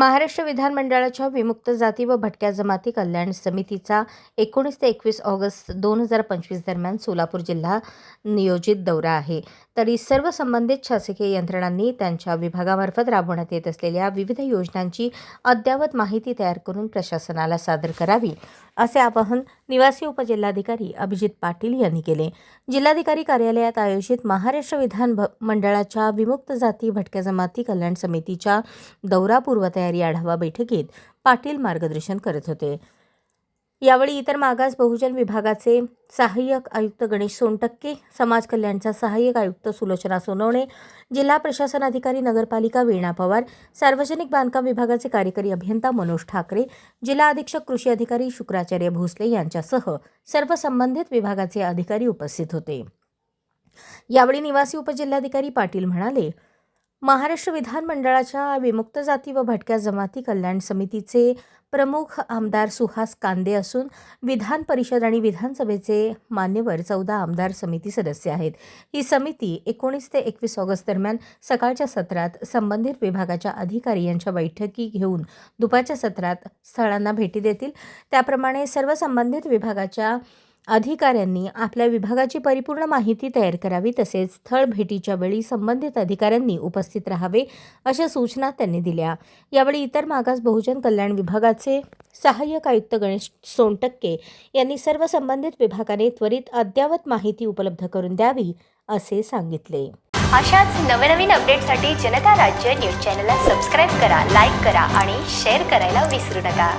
महाराष्ट्र विधानमंडळाच्या विमुक्त जाती व भटक्या जमाती कल्याण समितीचा एकोणीस ते एकवीस ऑगस्ट दोन हजार पंचवीस दरम्यान सोलापूर जिल्हा नियोजित दौरा आहे. तरी सर्व संबंधित शासकीय यंत्रणांनी त्यांच्या विभागामार्फत राबवण्यात येत असलेल्या विविध योजनांची अद्ययावत माहिती तयार करून प्रशासनाला सादर करावी असे आवाहन निवासी उपजिल्हाधिकारी अभिजित पाटील यांनी केले. जिल्हाधिकारी कार्यालयात आयोजित महाराष्ट्र विधान भ- मंडळाच्या विमुक्त जाती भटक्या जमाती कल्याण समितीच्या दौरा पूर्वतयारी आढावा बैठकीत पाटील मार्गदर्शन करत होते. यावेळी इतर मागास बहुजन विभागाचे सहाय्यक आयुक्त गणेश सोनटक्के समाज कल्याणचा सहाय्यक आयुक्त सुलोचना सोनवणे जिल्हा प्रशासन अधिकारी नगरपालिका वीणा पवार सार्वजनिक बांधकाम विभागाचे कार्यकारी अभियंता मनोज ठाकरे जिल्हा अधीक्षक कृषी अधिकारी शुक्राचार्य भोसले यांच्यासह सर्व संबंधित विभागाचे अधिकारी उपस्थित होते. यावेळी निवासी उपजिल्हाधिकारी पाटील म्हणाले महाराष्ट्र विधानमंडळाच्या विमुक्त जाती व भटक्या जमाती कल्याण समितीचे प्रमुख आमदार सुहास कांदे असून विधान परिषद आणि विधानसभेचे मान्यवर चौदा आमदार समिती सदस्य आहेत. ही समिती एकोणीस ते एकवीस ऑगस्ट दरम्यान सकाळच्या सत्रात संबंधित विभागाच्या अधिकारी यांच्या बैठकी घेऊन दुपारच्या सत्रात स्थळांना भेटी देतील. त्याप्रमाणे सर्व संबंधित विभागाच्या अधिकाऱ्यांनी आपल्या विभागाची परिपूर्ण माहिती तयार करावी तसेच स्थळ भेटीच्या वेळी संबंधित अधिकाऱ्यांनी उपस्थित राहावे अशा सूचना त्यांनी दिल्या. यावेळी इतर मागास बहुजन कल्याण विभागाचे सहाय्यक आयुक्त गणेश सोनटक्के यांनी सर्व संबंधित विभागाने त्वरित अद्ययावत माहिती उपलब्ध करून द्यावी असे सांगितले. अशाच नवनवीन अपडेटसाठी जनता राज्य न्यूज चॅनलला सबस्क्राईब करा लाईक करा आणि शेअर करायला विसरू नका.